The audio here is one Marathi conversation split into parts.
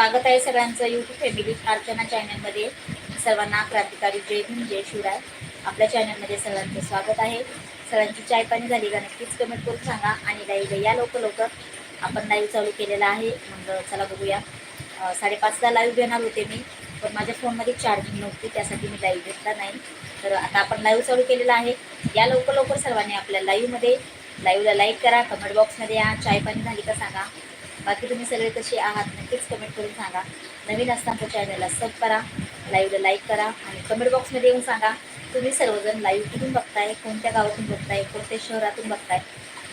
स्वागत आहे सगळ्यांचं यूट्यूब फॅमिली अर्चना चॅनलमध्ये सर्वांना क्रांतिकारी जय भीम जय शिवराय. आपल्या चॅनलमध्ये सगळ्यांचं स्वागत आहे. सगळ्यांची चाय पाणी झाली का नक्कीच कमेंट करून सांगा. आणि लाईव्ह या लवकर लवकर आपण लाईव्ह चालू केलेला आहे. मग चला बघूया. साडेपाचला लाईव्ह घेणार होते मी पण माझ्या फोनमध्ये चार्जिंग नव्हती त्यासाठी मी लाईव्ह घेतला नाही. तर आता आपण लाईव्ह चालू केलेला आहे. या लवकर लवकर सर्वांनी आपल्या लाईव्हमध्ये लाईव्हला लाईक करा. कमेंट बॉक्समध्ये या. चाय पाणी झाली का सांगा. बाकी तुम्ही सगळे कसे आहात नक्कीच कमेंट करून सांगा. नवीन असताना चॅनलला सब करा लाईव्हला लाईक करा आणि कमेंट बॉक्समध्ये येऊन सांगा. तुम्ही सर्वजण लाईव्ह कुठून बघताय कोणत्या गावातून बघताय कोणत्या शहरातून बघताय?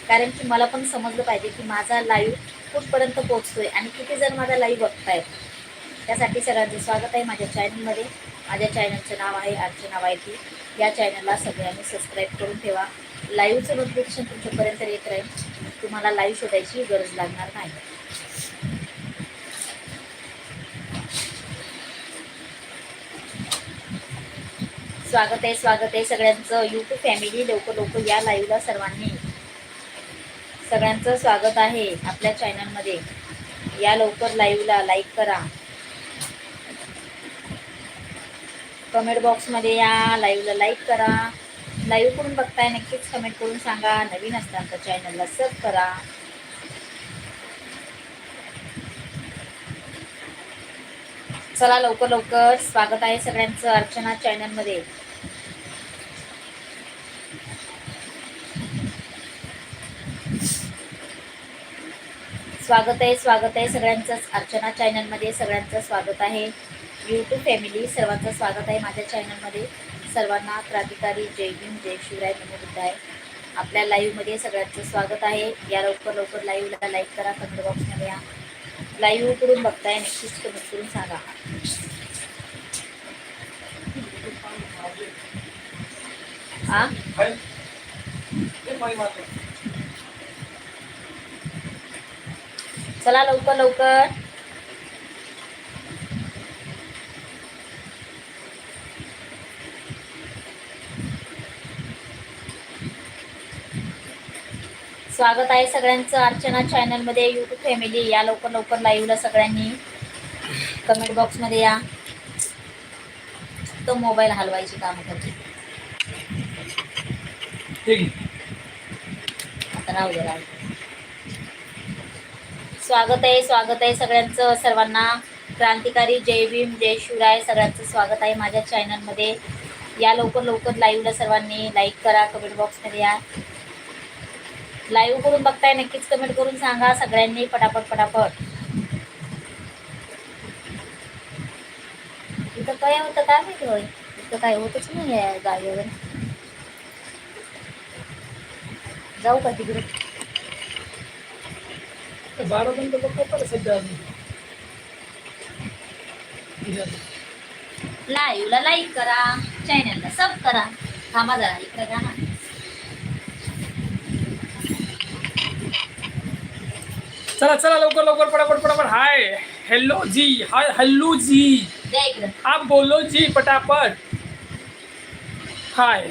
कारण की मला पण समजलं पाहिजे की माझा लाईव्ह कुठपर्यंत पोहोचतोय आणि किती जण माझा लाईव्ह बघताय त्यासाठी सगळ्यांचं स्वागत आहे माझ्या चॅनलमध्ये माझ्या चॅनलचं नाव आहे अर्चना वायती. या चॅनलला सगळ्यांनी सबस्क्राईब करून ठेवा. लाईव्हचं नोटिफिकेशन तुमच्यापर्यंत येत राहील. तुम्हाला लाईव्ह शोधायची गरज लागणार नाही. स्वागत आहे स्वागत आहे. सगळ्यांचं यूट्यूब फॅमिली लवकर लवकर या लाईव्हला सर्वांनी. सगळ्यांचं स्वागत आहे आपल्या चॅनलमध्ये या लवकर लाईव्हला लाईक करा. कमेंट बॉक्समध्ये या लाईव्हला लाईक करा. लाईव्ह करून बघताय नक्कीच कमेंट करून सांगा. नवीन असताना तर चॅनलला सब करा. चला लवकर लवकर स्वागत आहे सगळ्यांचं अर्चना चॅनलमध्ये. स्वागत आहे स्वागत आहे सगळ्यांचंच अर्चना चॅनलमध्ये सगळ्यांचं स्वागत आहे. यूट्यूब फॅमिली सर्वांचं स्वागत आहे माझ्या चॅनलमध्ये. सर्वांना क्रांतिकारी जय भीम जय शिवराय आहे. आपल्या लाईव्हमध्ये सगळ्यांचं स्वागत आहे. या लवकर लवकर लाईव्हला लाईक करा कमेंट बॉक्समध्ये या. लाईव्ह करून बघताय नक्कीच कमेंट करून सांगा. आ? चला लवकर लवकर. स्वागत आहे सगळ्यांचं अर्चना चॅनलमध्ये यूट्यूब फॅमिली या लवकर लवकर लाईव्हला सगळ्यांनी. कमेंट बॉक्समध्ये या. तो मोबाईल हलवायची कामं करते आता राहू दे राहू. स्वागत आहे स्वागत आहे सगळ्यांचं सर्वांना. क्रांतिकारी जय भीम जय शिवराय सगळ्यांचं स्वागत आहे माझ्या चॅनलमध्ये या लवकर लवकर लाईव्हला सर्वांनी लाईक करा कमेंट बॉक्समध्ये या. लाईव्ह करून बघताय नक्कीच कमेंट करून सांगा. सगळ्यांनी पटापट पटापट. इथं काय होतं काय माहिती होय इथं काय होतच नाही आहे जागेवर जाऊ का तिकडे? बारा बंद बघतो सध्या लाईव्हला लाईक करा चॅनलला सब करा. थांबा जरा इकडे जा ना चला चला लवकर लवकर पटापट पटापट. हाय हेलो जी हाय हल्लू जी आप बोलो जी पटापट. हाय.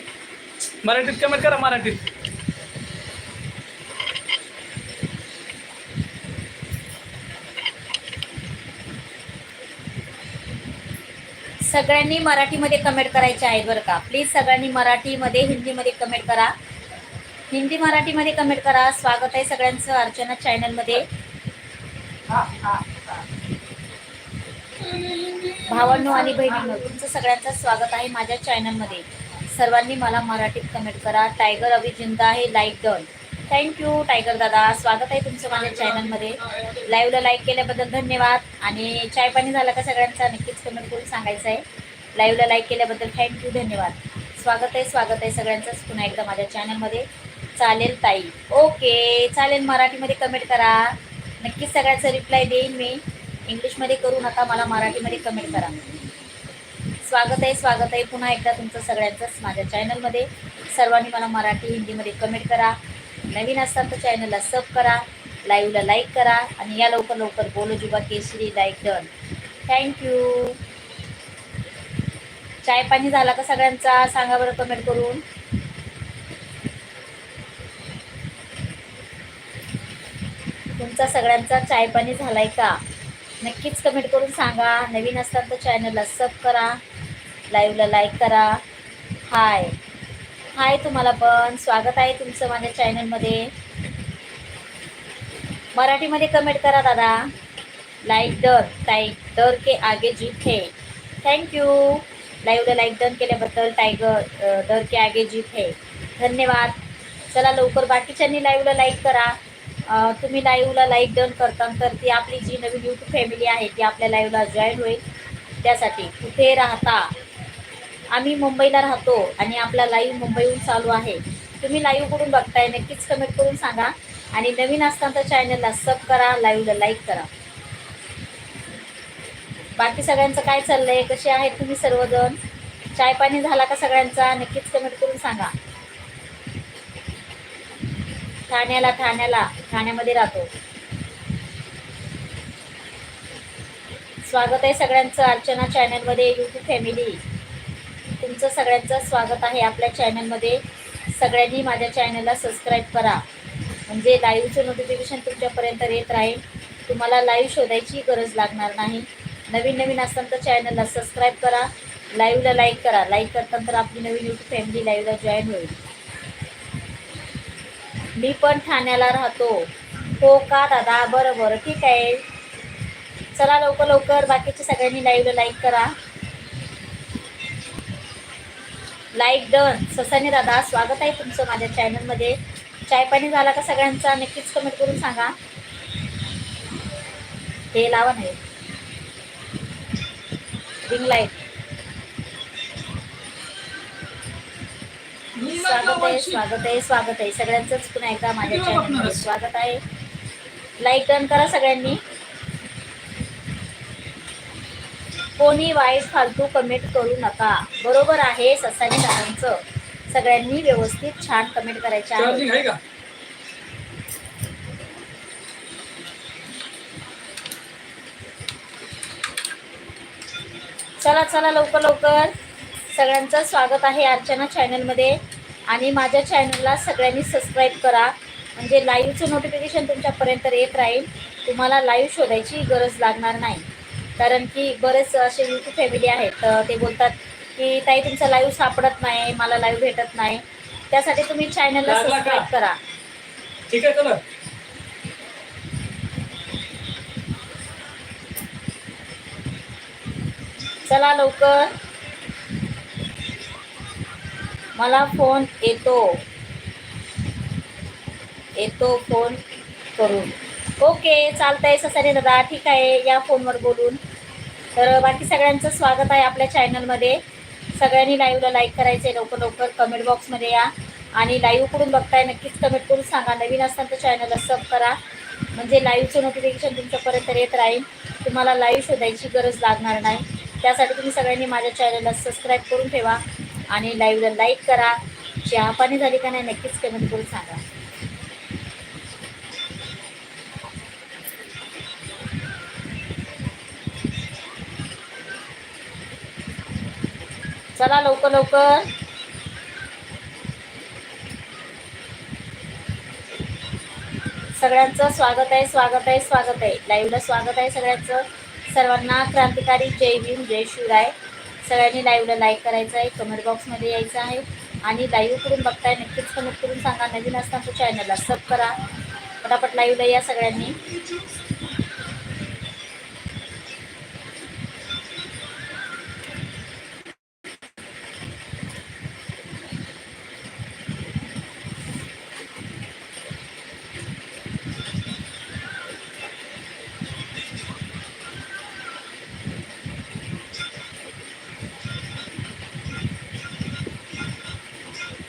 मराठीत कमेंट करा मराठीत. सगळ्यांनी मराठीमध्ये कमेंट करायचे आहेत बरं का. प्लीज सगळ्यांनी मराठीमध्ये हिंदीमध्ये कमेंट करा. हिंदी मराठीमध्ये कमेंट करा. स्वागत आहे सगळ्यांचं अर्चना चॅनलमध्ये भावांनो आणि बहिणींनो तुमचं सगळ्यांचं स्वागत आहे माझ्या चॅनलमध्ये सर्वांनी मला मराठीत कमेंट करा. टायगर अभि जिंदा आहे. लाईक डन थँक्यू टायगर दादा. स्वागत आहे तुमचं माझ्या चॅनलमध्ये लाईव्हला लाईक केल्याबद्दल धन्यवाद. आणि चाय पाणी झाला का सगळ्यांचा? नक्कीच कमेंट करून सांगायचं आहे. लाईव्हला लाईक केल्याबद्दल थँक्यू धन्यवाद. स्वागत आहे स्वागत आहे सगळ्यांचंच पुन्हा एकदा माझ्या चॅनलमध्ये चालेल ताई. ओके चालेल मराठीमध्ये कमेंट करा. नक्कीच सगळ्याचा रिप्लाय देईन मी. इंग्लिशमध्ये करू नका मला मराठीमध्ये कमेंट करा. स्वागत आहे स्वागत आहे. पुन्हा एकदा तुमचं सगळ्यांचंच माझ्या चॅनलमध्ये सर्वांनी मला मराठी हिंदीमध्ये कमेंट करा. नवीन असतात तर चॅनलला सब करा. लाईव्हला लाईक करा. आणि या लवकर लवकर बोलो Juba Kesari like done thank you चाय पाणी झाला का सगळ्यांचा? सांगा बरं कमेंट करून. तुमचा सगळ्यांचा चाय पाणी झालाय का? नक्कीच कमेंट करून सांगा. नवीन असताल तर चॅनलला सब करा. लाईव्हला लाईक करा. हाय हाय तुम्हाला पण. स्वागत आहे तुमचं माझ्या चॅनलमध्ये मराठीमध्ये कमेंट करा दादा. लाईक डर टाईक डर के आगे जीत है. थँक्यू लाईव्हला लाईक डन केल्याबद्दल टायगर डर के आगे जीत है. धन्यवाद. चला लवकर बाकीच्यांनी लाईव्हला लाईक करा. तुम्ही लाईव्हला लाईक डन करता तर ती आपली जी नवीन यूट्यूब फॅमिली आहे ती आपल्या लाईव्हला जॉईन होईल. त्यासाठी कुठे राहता? आम्ही मुंबईला राहतो आणि आपला लाईव्ह मुंबईहून चालू आहे. तुम्ही लाईव्ह बघताय नक्कीच कमेंट करून सांगा. आणि नवीन असताना तर चॅनलला सब करा लाईव्हला लाईक करा. बाकी सगळ्यांचं काय चाललंय? कसे आहेत तुम्ही सर्वजण? चाय पाणी झाला का सगळ्यांचा? नक्कीच कमेंट करून सांगा. ठाण्याला ठाण्याला ठाण्यामध्ये राहतो. स्वागत आहे सगळ्यांचं अर्चना चॅनलमध्ये यूट्यूब फॅमिली तुमचं सगळ्यांचं स्वागत आहे आपल्या चॅनलमध्ये. सगळ्यांनी माझ्या चॅनलला सबस्क्राईब करा. म्हणजे लाईव्हचं नोटिफिकेशन तुमच्यापर्यंत येत राहील. तुम्हाला लाईव्ह शोधायची गरज लागणार नाही. नवीन नवीन असताना तर चॅनलला सबस्क्राईब करा. लाईव्हला लाईक करा. लाईक करताना तर आपली नवीन यूट्यूब फॅमिली लाईव्हला जॉईन होईल. मी पण ठाण्याला राहतो. हो का दादा? बरं बरं. ठीक आहे. चला लवकर लवकर. बाकीच्या सगळ्यांनी लाईव्हला लाईक करा. लाईक डन ससानी दादा स्वागत आहे तुमचं माझ्या चॅनलमध्ये चाय पाणी झाला का सगळ्यांचा? नक्कीच कमेंट करून सांगा. हे लावा नाही रिंग लाइट स्वागत आहे स्वागत आहे स्वागत आहे. सगळ्यांचंच पुन्हा एकदा माझ्या चॅनलमध्ये स्वागत आहे. लाईक डन करा सगळ्यांनी. कोणी वाईट फालतू कमेंट करू नका. बरोबर आहे ससानी दादांचं. सगळ्यांनी व्यवस्थित छान कमेंट करायचे आहे. चला चला लवकर लवकर. सगळ्यांचं स्वागत आहे अर्चना चॅनलमध्ये आणि माझ्या चॅनलला सगळ्यांनी सबस्क्राईब करा. म्हणजे लाईव्हचं नोटिफिकेशन तुमच्यापर्यंत येत राहील. तुम्हाला लाईव्ह शोधायची गरज लागणार नाही. कारण की बरेच असे यूट्यूब फॅमिली आहेत तर ते बोलतात की ताई तुमचं लाईव्ह सापडत नाही मला लाईव्ह भेटत नाही. त्यासाठी तुम्ही चॅनलला? सबस्क्राईब करा. ठीक आहे चला. चला लवकर. मला फोन येतो. येतो फोन करून. ओके चालतंय ससारे दादा. ठीक आहे या फोनवर बोलून. तर बाकी सगळ्यांचं स्वागत आहे आपल्या चॅनलमध्ये. सगळ्यांनी लाईव्हला लाईक करायचं आहे लवकर लवकर कमेंट बॉक्समध्ये या. आणि लाईव्हकडून बघताय नक्कीच कमेंट करून सांगा. नवीन असताना तर चॅनलला सब करा. म्हणजे लाईव्हचं नोटिफिकेशन तुमच्यापर्यंत येत राहील. तुम्हाला लाईव्ह शोधायची गरज लागणार नाही. त्यासाठी तुम्ही सगळ्यांनी माझ्या चॅनलला सबस्क्राईब करून ठेवा. आणि लाईव्हला लाईक करा. चहा पाणी झाली का नाही नक्कीच कमेंट करून सांगा. चला लवकर लवकर. सगळ्यांचं स्वागत आहे स्वागत आहे स्वागत आहे. लाईव्हला स्वागत आहे सगळ्यांचं. सर्वांना क्रांतिकारी जय भीम जय शिवराय. सगळ्यांनी लाईव्हला लाईक करायचं आहे कमेंट बॉक्समध्ये यायचं आहे. आणि लाईव्ह करून बघताय नक्कीच कमेंट करून सांगा. नवीन असताना चॅनलला सब करा. पटापट लाईव्हला या सगळ्यांनी.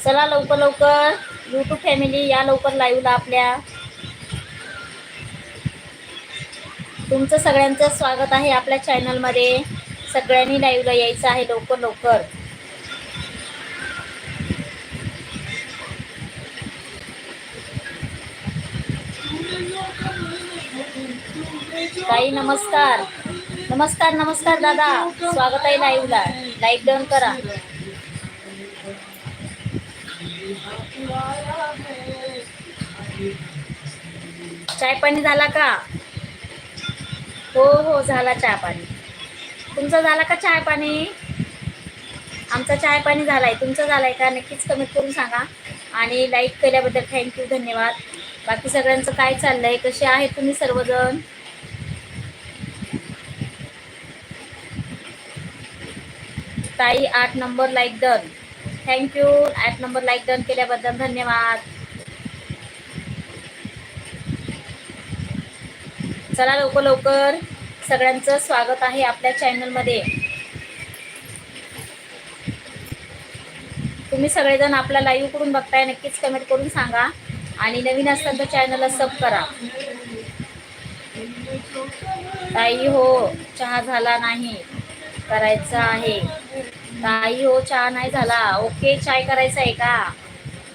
चला लवकर लवकर. यूट्यूब फॅमिली या लवकर लाईव्हला आपल्या. तुमचं सगळ्यांचं स्वागत आहे आपल्या चॅनलमध्ये सगळ्यांनी लाईव्हला यायचं आहे लवकर लवकर. ताई नमस्कार. नमस्कार नमस्कार दादा. स्वागत आहे लाईव्हला लाईक डन करा. चाय पाणी झाला का? हो हो झाला चहा पाणी. तुमचा झाला का चहा पाणी? आमचा चहा पाणी झालाय. तुमचा झालाय का? नक्कीच कमेंट करून सांगा. आणि लाईक केल्याबद्दल थँक्यू धन्यवाद. बाकी सगळ्यांचं काय चाललंय? कसे आहेत तुम्ही सर्वजण? ताई आठ number like done thank you आठ नंबर लाईक डन केल्याबद्दल धन्यवाद. चला लवकर लवकर सगळ्यांचं स्वागत आहे आपल्या चॅनलमध्ये तुम्ही सगळेजण आपला लाईव्ह करून बघताय नक्कीच कमेंट करून सांगा आणि नवीन असताना चॅनलला सब करा. ताई हो चहा झाला नाही करायचा आहे. ताई हो चहा नाही झाला. ओके चाय करायचा आहे का?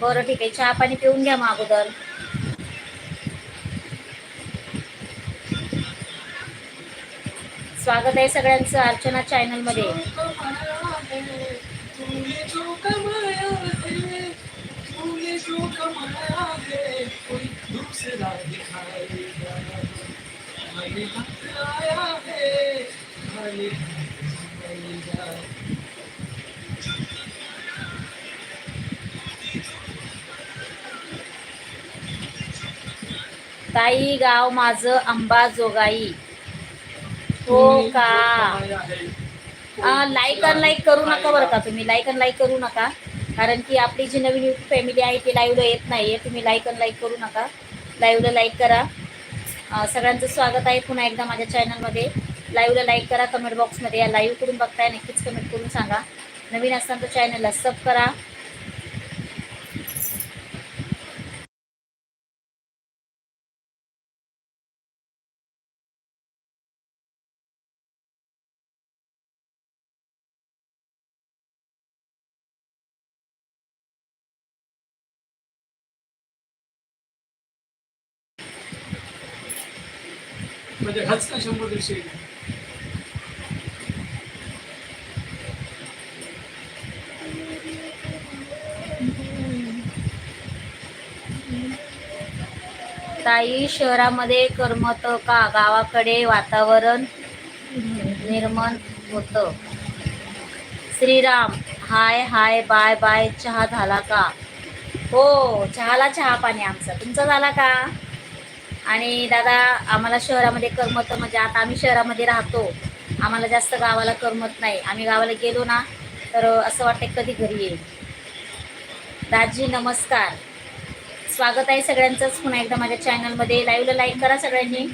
बरं ठीक आहे. चहा पाणी पिऊन घ्या मग अगोदर. स्वागत आहे सगळ्यांचं अर्चना चॅनलमध्ये. ताई गाव माझं अंबाजोगाई. हो का? लाईक अन लाईक करू नका बरं का तुम्ही. लाईक अन लाईक करू नका. कारण की आपली जी नवीन युट्यूब फॅमिली आहे ती लाईव्हला येत नाही आहे तुम्ही लाईक अन लाईक करू नका. लाईव्हला लाईक करा. सगळ्यांचं स्वागत आहे पुन्हा एकदा माझ्या चॅनलमध्ये लाईव्हला लाईक करा कमेंट बॉक्समध्ये या लाईव्ह करून बघताय नक्कीच कमेंट करून सांगा. नवीन असताना चॅनलला सब करा. म्हणजे हाच का शंभर दीडशे ताई शहरामध्ये करमत का? गावाकडे वातावरण निर्माण होतं. Shriram hi hi bye bye चहा झाला का? हो चहाला चहा पाणी आमचा. तुमचा झाला का? आणि दादा आम्हाला शहरामध्ये करमत म्हणजे आता आम्ही शहरामध्ये राहतो. आम्हाला जास्त गावाला करमत नाही. आम्ही गावाला गेलो ना तर असं वाटतं कधी घरी येईल. दाजी नमस्कार. स्वागत आहे सगळ्यांचंच. पुन्हा एकदा माझ्या चॅनलमध्ये लाईव्हला लाईक करा सगळ्यांनी.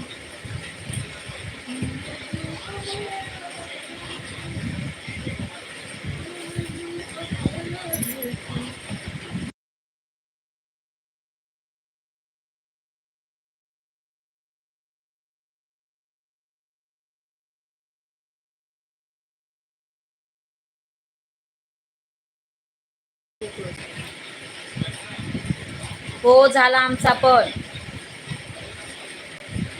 हो झाला आमचा पण.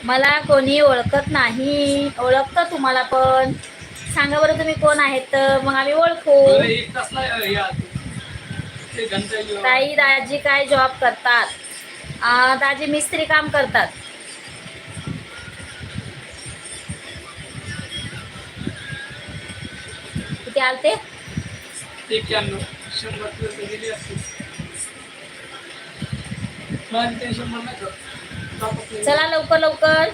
मला कोणी ओळखत नाही. ओळखतं तुम्हाला पण. सांगा बरं तुम्ही कोण आहेत तर मग आम्ही ओळखू. ताई दाजी काय जॉब करतात? दाजी मिस्त्री काम करतात. किती आलते एक्क्याण्णव शंभर किलो तर गेली असतील माझी ते शंभर नाही का? तापत नाही. चला लवकर लवकर.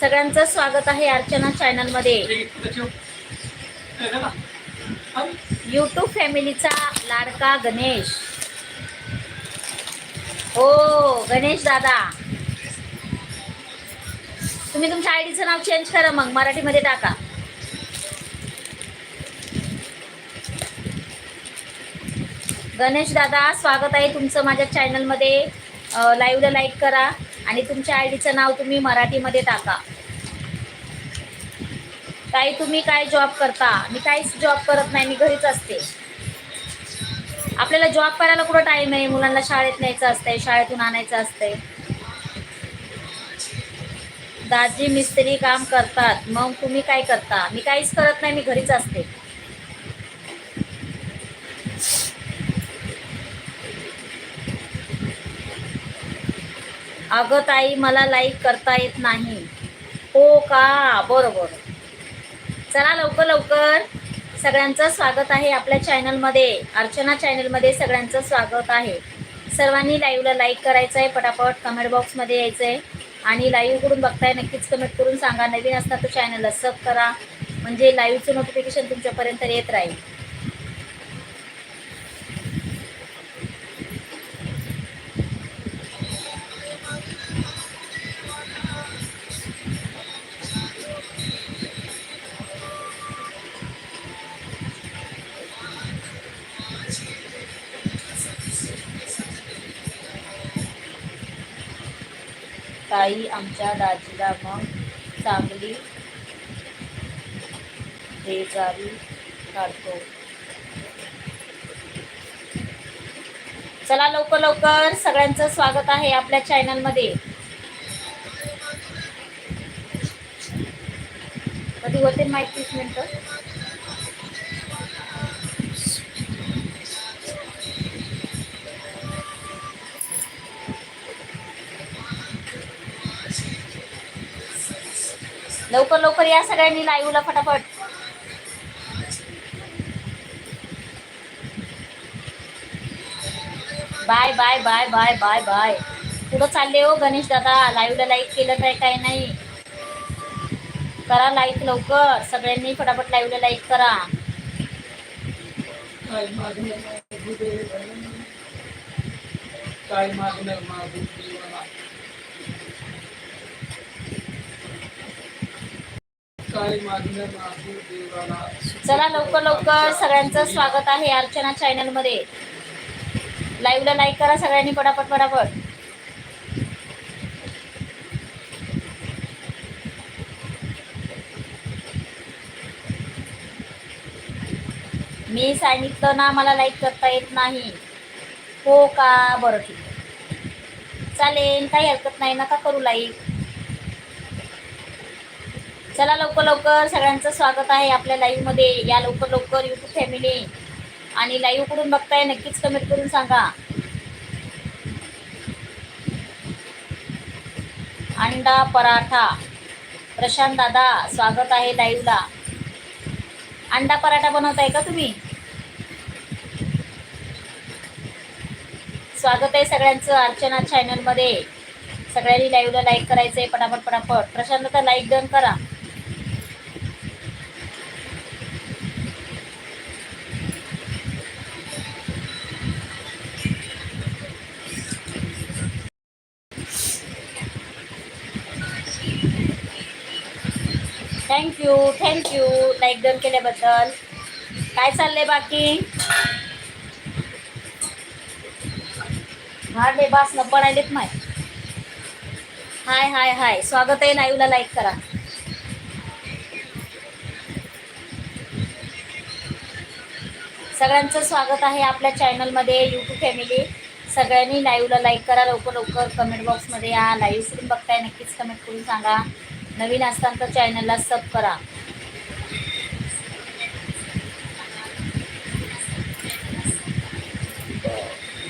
सगळ्यांचं स्वागत आहे अर्चना चॅनलमध्ये. यूट्यूब फॅमिलीचा लाडका गणेश. हो गणेश दादा. तुम्ही तुमच्या आयडीचं नाव चेंज करा मग मराठीमध्ये टाका. गणेश दादा स्वागत आहे तुमचं माझ्या चॅनलमध्ये. लाईव्हला लाईक करा आणि तुमच्या आय डीचं नाव तुम्ही मराठीमध्ये टाका. ताई तुम्ही काय जॉब करता? मी काहीच जॉब करत नाही मी घरीच असते. आपल्याला जॉब करायला कुठं टाईम आहे? मुलांना शाळेत न्यायचं असतंय शाळेतून आणायचं असतंय. दाजी मिस्त्री काम करतात. मग तुम्ही काय करता? मी काहीच करत नाही मी घरीच असते. अगं ताई मला लाईक करता येत नाही. हो का? बरोबर. चला लवकर लवकर. सगळ्यांचं स्वागत आहे आपल्या चॅनलमध्ये अर्चना चॅनलमध्ये सगळ्यांचं स्वागत आहे. सर्वांनी लाईव्हला लाईक करायचं आहे पटापट कमेंट बॉक्समध्ये यायचं आहे आणि लाईव्हकडून बघताय नक्कीच कमेंट करून सांगा. नवीन असता तर चॅनलला सब करा. म्हणजे लाईव्हचं नोटिफिकेशन तुमच्यापर्यंत येत राहील. ताई आमच्या दाजीला मग चांगली बेजारी काढतो. चला लवकर लवकर सगळ्यांचं स्वागत आहे आपल्या चॅनलमध्ये कधी होते माहिती तीस लवकर लवकर या सगळ्यांनी लाईव्हला फटाफट. Bye bye bye bye bye bye. पुढं चालले हो गणेश दादा. लाईव्हला लाईक केलं काय काय नाही. करा लाईक लवकर. सगळ्यांनी फटाफट लाईव्हला लाईक करा. काय मागणं मागू दे काय मागणं मागू दे मला काय मागणं मागू दे मला चला लवकर लवकर सगळ्यांचं स्वागत आहे अर्चना चॅनलमध्ये लाईव्हला लाईक करा सगळ्यांनी पटापट पटापट. मी सांगितलं ना मला लाईक करता येत नाही. हो का? बरं ठीक चालेल काही हरकत नाही. नका करू लाईक चला लवकर लवकर सगळ्यांचं स्वागत आहे आपल्या लाईव्हमध्ये. या लवकर लवकर युट्यूब फॅमिली आणि लाईव्हकडून बघताय नक्कीच कमेंट करून सांगा. अंडा पराठा. प्रशांत दादा स्वागत आहे लाईव्हला अंडा पराठा बनवताय का तुम्ही? स्वागत आहे सगळ्यांचं अर्चना चॅनलमध्ये. सगळ्यांनी लाईव्हला लाईक करायचंय पटापट पटापट. प्रशांत दादा लाईक डन करा. Thank you thank you like done केल्याबद्दल. काय चाललंय बाकी? भाडे बास न पडायलेत माय. हाय हाय हाय. स्वागत आहे नायूला लाईक करा. सगळ्यांचं स्वागत आहे आपल्या चॅनलमध्ये यूट्यूब फॅमिली सगळ्यांनी लाईव्हला लाईक करा. लवकर लवकर कमेंट बॉक्समध्ये या. लाईव्ह करून बघताय नक्कीच कमेंट करून सांगा. नवीन असताना तर चॅनलला सब करा.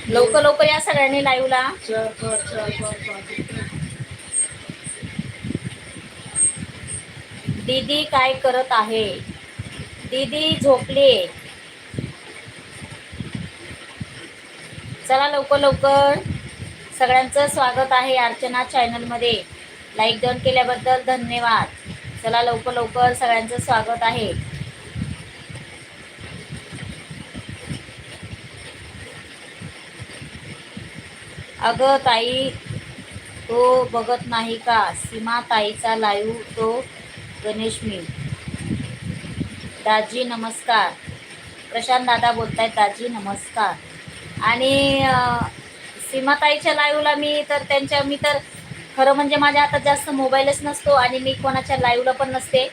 लवकर लवकर या सगळ्यांनी लाईव्हला दीदी काय करत आहे? दीदी झोपली चला लवकर लवकर. सगळ्यांचं स्वागत आहे अर्चना चॅनलमध्ये लाईक डन केल्याबद्दल धन्यवाद. चला लवकर लवकर सगळ्यांचं स्वागत आहे. अगं ताई तो बघत नाही का? सीमा ताईचा लाईव्ह तो गणेश मी. दाजी नमस्कार. प्रशांत दादा बोलतायत दाजी नमस्कार. आणि सीमाताईच्या लाईव्हला मी तर त्यांच्या मी तर खरं म्हणजे माझ्या हातात जास्त मोबाईलच नसतो आणि मी कोणाच्या लाईव्हला पण नसते.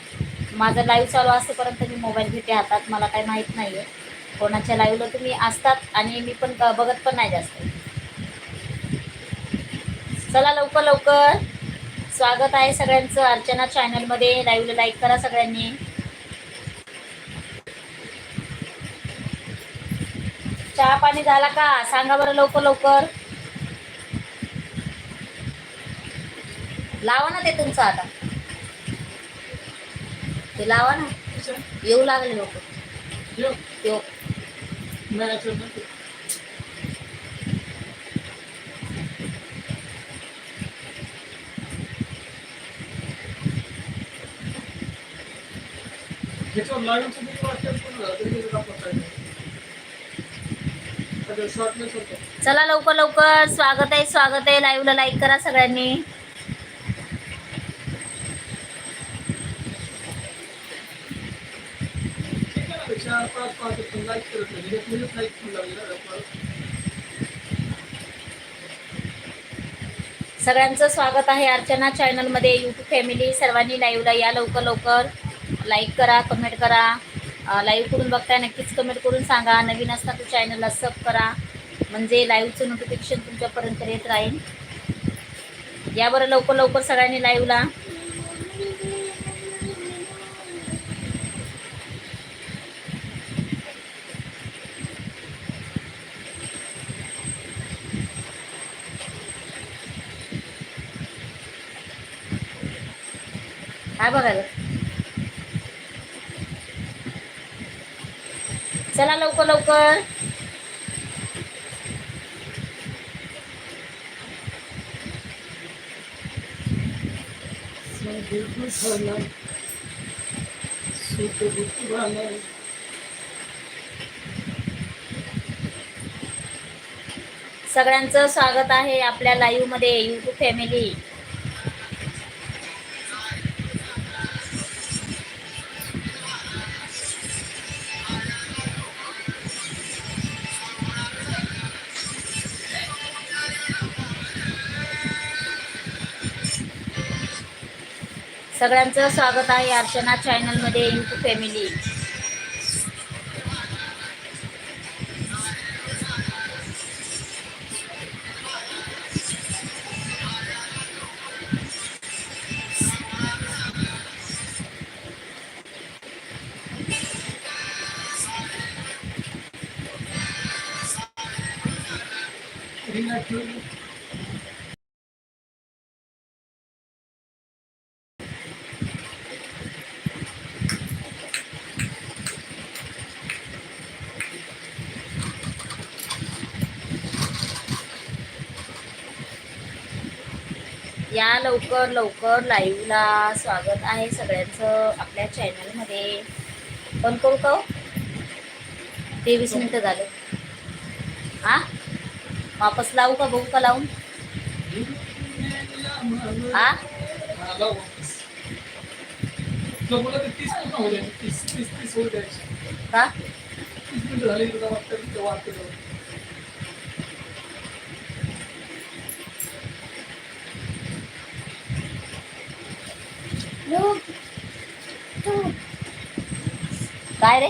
माझं लाईव्ह चालू असतोपर्यंत मी मोबाईल घेते हातात मला काही माहीत नाही आहे कोणाच्या लाईव्हला तुम्ही असतात आणि मी पण बघत पण नाही जास्त. चला लवकर लवकर. स्वागत आहे सगळ्यांचं अर्चना चॅनलमध्ये लाईव्हला लाईक करा सगळ्यांनी. चहा पाणी झाला का? सांगा बरं लवकर लवकर. लावा ना ते तुमचं आता. ते लावा ना. येऊ लागले लोक. येऊ. चला लवकर लवकर. स्वागत आहे स्वागत आहे. लाईव्हला लाईक करा सगळ्यांनी ठीक आहे ना, पण करत नाही. एक पण सगळ्यांचं स्वागत आहे अर्चना चॅनलमध्ये यूट्यूब फॅमिली सर्वांनी लाईव्हला या लवकर लवकर. लाईक करा कमेंट करा. लाईव्ह करून बघताय नक्कीच कमेंट करून सांगा. नवीन असता तो चॅनलला सब करा. म्हणजे लाईव्हचं नोटिफिकेशन तुमच्यापर्यंत येत राहील. या बरं लवकर लवकर सगळ्यांनी लाईव्हला काय बघायला चला लवकर लवकर. सगळ्यांचं स्वागत आहे आपल्या लाईव्हमध्ये युट्यूब फॅमिली सगळ्यांचं स्वागत आहे अर्चना चॅनलमध्ये मध्ये फॅमिली Thank you. या लवकर लवकर लाईव्हला स्वागत आहे सगळ्यांचं आपल्या चॅनलमध्ये. पण करू का हो? तेवीस मिनटं झाले. हा वापस लावू का? बघू का लावून? हा हा, लाव वापस. तुला बोललं ते तीस पूर्ण होऊ दे. तीस तीस तीस होऊ द्यायचे. का तीस मिनिटं झाली तुला वाटतं की ते वाटतं जाऊ. काय रे?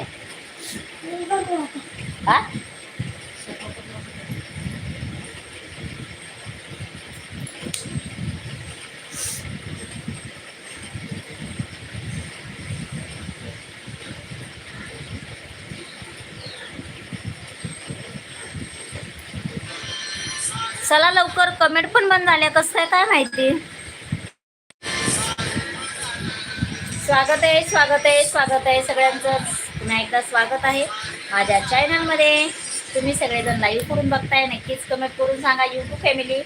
हा? चला लवकर कमेंट पण बंद झाल्या. कसं आहे काय माहिती? स्वागत आहे स्वागत आहे स्वागत आहे सगळ्यांचं. पुन्हा एकदा स्वागत आहे माझ्या चॅनलमध्ये. तुम्ही सगळेजण लाईव्ह करून बघताय नक्कीच कमेंट करून सांगा. यूट्यूब फॅमिली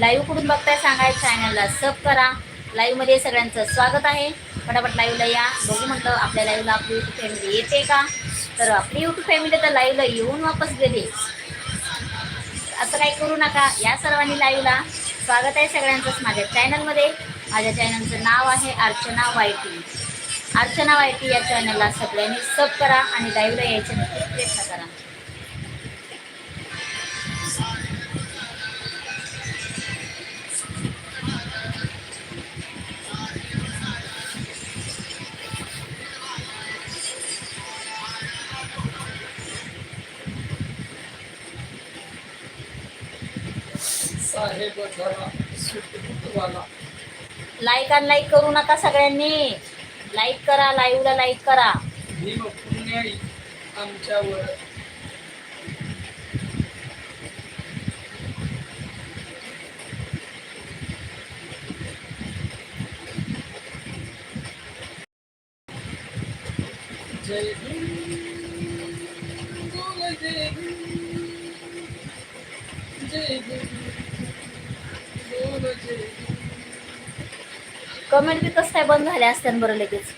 लाईव्ह करून बघताय सांगा. चॅनलला सब करा. लाईव्हमध्ये सगळ्यांचं स्वागत आहे. फटाफट लाईव्हला या. बघू म्हटलं आपल्या लाईव्हला आपली यूट्यूब फॅमिली येते का? तर आपली यूट्यूब फॅमिली तर लाईव्हला येऊन वापस गेली. असं काही करू नका. या सर्वांनी लाईव्हला स्वागत आहे सगळ्यांचंच माझ्या चॅनलमध्ये माझ्या चॅनलचं नाव आहे अर्चना वायटी. अर्चना वायटी या चॅनलला सगळ्यांनी सब करा आणि लाईव्हला यायचे नक्कीच प्रयत्न करा. लाईक आणि लाईक करू नका सगळ्यांनी. लाईक करा लाईव्हला लाईक करा. भीम आमच्यावर. जय भीम बोल जय भीम जय भीम बोल जय भीम कमेंट बी कसं काय बंद झाल्या असत्या बरं लगेच.